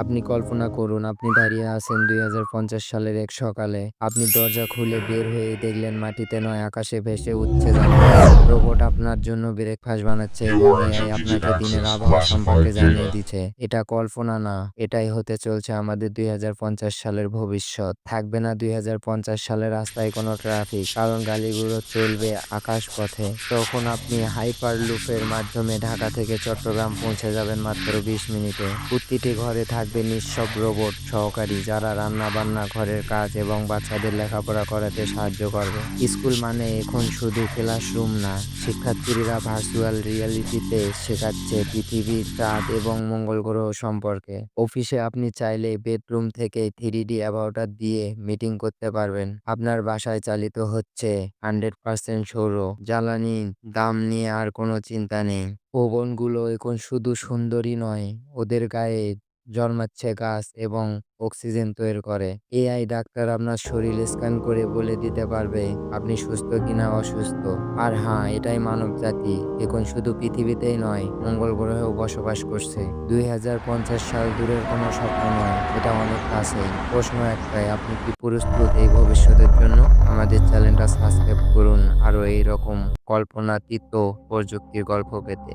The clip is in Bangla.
আপনি কল্পনা করুন আপনি দাঁড়িয়ে আছেন ২০৫০ সালের এক সকালে। আপনি দরজা খুলে বের হয়ে দেখলেন মাটিতে নয় আকাশে ভেসে উঠছে রোবট আপনার জন্য ব্রেকফাস্ট বানাচ্ছে আপনাকে দিনের আবহাওয়া সম্পর্কে জানিয়ে দিচ্ছে। এটা কল্পনা না, এটাই হতে চলছে আমাদের ২০৫০ সালের ভবিষ্যৎ। থাকবে না ২০৫০ সালে রাস্তায় কোনো ট্রাফিক, কারণ গাড়িগুলো চলবে আকাশ পথে তখন আপনি হাইপারলুপের মাধ্যমে ঢাকা থেকে চট্টগ্রাম পৌঁছে যাবেন মাত্র ২০ মিনিটে। প্রতিটি ঘরে থাকবে নিঃসব রোবট সহকারী যারা রান্না-বান্না, ঘরের কাজ এবং বাচ্চাদের লেখাপড়া করাতে সাহায্য করবে। স্কুল মানে এখন শুধু ক্লাসরুম না, শিক্ষার্থীরা ভার্চুয়াল রিয়ালিটিতে শেখাচ্ছে পৃথিবী, চাঁদ এবং মঙ্গল গ্রহ সম্পর্কে। অফিসে আপনি চাইলে বেডরুম থেকে থ্রি ডি অ্যাভাটার দিয়ে মিটিং করতে পারবেন। আপনার বাসায় চালিত হচ্ছে 100% সৌর। জ্বালানি দাম নিয়ে আর কোনো চিন্তা নেই। ভবনগুলো এখন শুধু সুন্দরই নয়, ওদের গায়ে জন্মাচ্ছে গাছ এবং অক্সিজেন তৈরি করে। এআই ডাক্তার আপনার শরীর স্ক্যান করে বলে দিতে পারবে আপনি সুস্থ কিনা অসুস্থ। আর হ্যাঁ, এটাই মানব জাতি এখন শুধু পৃথিবীতেই নয়, মঙ্গল গ্রহেও বসবাস করছে। ২০৫০ সাল দূরের কোনো স্বপ্ন নয়, এটা অনেক কাছেই। প্রশ্ন একটাই, আপনি কি প্রস্তুত এই ভবিষ্যতের জন্য? আমাদের চ্যানেলটা সাবস্ক্রাইব করুন আরও এইরকম কল্পনাতীত প্রযুক্তির গল্প পেতে।